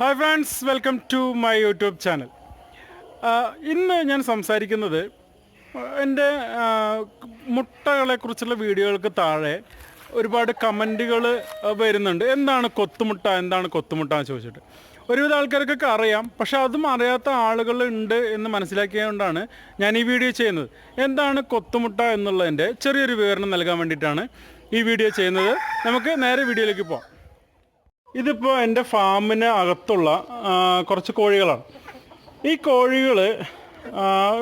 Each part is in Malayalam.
Hi friends welcome to my YouTube channel ഇന്ന് ഞാൻ സംസാരിക്കുന്നത് എന്റെ മുട്ടകളെക്കുറിച്ചുള്ള വീഡിയോകൾക്ക് താഴെ ഒരുപാട് കമന്റുകൾ വരുന്നുണ്ട്. എന്താണ് കൊത്തുമുട്ട എന്താണ് കൊത്തുമുട്ട എന്ന് ചോദിച്ചിട്ട്. ഒരുവിധ ആൾക്കാർക്കൊക്കെ അറിയാം പക്ഷെ അതും അറിയാത്ത ആളുകൾ ഉണ്ട് എന്ന് മനസ്സിലാക്കിയതുകൊണ്ടാണ് ഞാൻ ഈ വീഡിയോ ചെയ്യുന്നത്. എന്താണ് കൊത്തുമുട്ട എന്നുള്ളതിന്റെ ചെറിയൊരു വിവരണം നൽകാൻ വേണ്ടിയിട്ടാണ് ഈ വീഡിയോ ചെയ്യുന്നത്. നമുക്ക് നേരെ വീഡിയോയിലേക്ക് പോകാം ഇതിപ്പോൾ എന്റെ ഫാമിന് അകത്തുള്ള കുറച്ച് കോഴികളാണ്. ഈ കോഴികൾ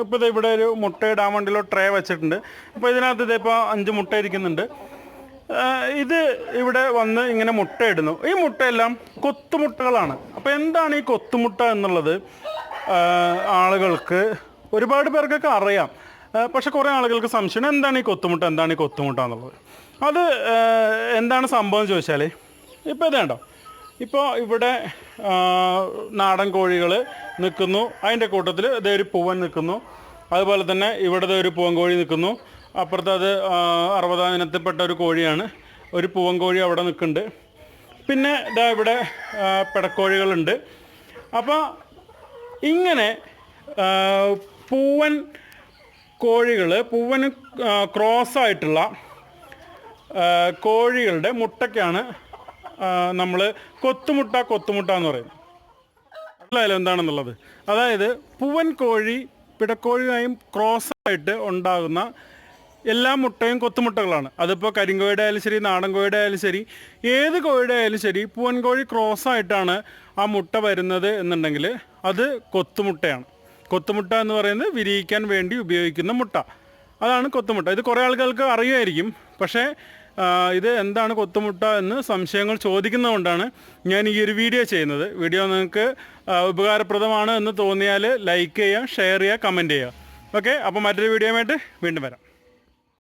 ഇപ്പോൾ ഇവിടെ ഒരു മുട്ടയിടാൻ വേണ്ടിയുള്ള ട്രേ വെച്ചിട്ടുണ്ട്. അപ്പോൾ ഇതിനകത്ത് ഇതിപ്പോൾ അഞ്ച് മുട്ട ഇരിക്കുന്നുണ്ട്. ഇത് ഇവിടെ വന്ന് ഇങ്ങനെ മുട്ട ഇടുന്നു. ഈ മുട്ടയെല്ലാം കൊത്തുമുട്ടകളാണ്. അപ്പോൾ എന്താണ് ഈ കൊത്തുമുട്ട എന്നുള്ളത്? ആളുകൾക്ക് ഒരുപാട് പേർക്കൊക്കെ അറിയാം. പക്ഷെ കുറേ ആളുകൾക്ക് സംശയം. എന്താണ് ഈ കൊത്തുമുട്ട? എന്താണ് ഈ കൊത്തുമുട്ട എന്നുള്ളത്? അത് എന്താണ് സംഭവം ചോദിച്ചാൽ ഇപ്പോൾ ഇതേണ്ടോ ഇപ്പോൾ ഇവിടെ നാടൻ കോഴികൾ നിൽക്കുന്നു. അതിന്റെ കൂട്ടത്തിൽ ഇതേ ഒരു പൂവൻ നിൽക്കുന്നു. അതുപോലെ തന്നെ ഇവിടെ ഒരു പൂവൻ കോഴി നിൽക്കുന്നു. അപ്പുറത്ത് അത് അറുപതാം ഇനത്തിൽപ്പെട്ട ഒരു കോഴിയാണ്. ഒരു പൂവൻ കോഴി അവിടെ നിൽക്കുന്നുണ്ട്. പിന്നെ ഇതാ ഇവിടെ പിടക്കോഴികളുണ്ട്. അപ്പോൾ ഇങ്ങനെ പൂവൻ കോഴികൾ പൂവന് ക്രോസ് ആയിട്ടുള്ള കോഴികളുടെ മുട്ടയ്ക്കാണ് നമ്മൾ കൊത്തുമുട്ട കൊത്തുമുട്ട എന്ന് പറയും. മനസ്സിലായാലും എന്താണെന്നുള്ളത്? അതായത് പൂവൻ കോഴി പിടക്കോഴിയായും ക്രോസ് ആയിട്ട് ഉണ്ടാകുന്ന എല്ലാ മുട്ടയും കൊത്തുമുട്ടകളാണ്. അതിപ്പോൾ കരിങ്കോഴിയുടെ ആയാലും ശരി നാടൻ കോഴിയുടെ ആയാലും ശരി ഏത് കോഴിയുടെ ആയാലും ശരി പൂവൻ കോഴി ക്രോസ് ആയിട്ടാണ് ആ മുട്ട വരുന്നത് എന്നുണ്ടെങ്കിൽ അത് കൊത്തുമുട്ടയാണ്. കൊത്തുമുട്ട എന്ന് പറയുന്നത് വിരിയിക്കാൻ വേണ്ടി ഉപയോഗിക്കുന്ന മുട്ട. അതാണ് കൊത്തുമുട്ട. ഇത് കുറേ ആളുകൾക്ക് അറിയുമായിരിക്കും. പക്ഷേ ഇത് എന്താണ് കൊത്തുമുട്ട എന്ന് സംശയങ്ങൾ ചോദിക്കുന്നതുകൊണ്ടാണ് ഞാൻ ഈ ഒരു വീഡിയോ ചെയ്യുന്നത്. വീഡിയോ നിങ്ങൾക്ക് ഉപകാരപ്രദമാണ് എന്ന് തോന്നിയാൽ ലൈക്ക് ചെയ്യുക ഷെയർ ചെയ്യുക കമന്റ് ചെയ്യുക. ഓക്കെ അപ്പോൾ മറ്റൊരു വീഡിയോയുമായിട്ട് വീണ്ടും വരാം.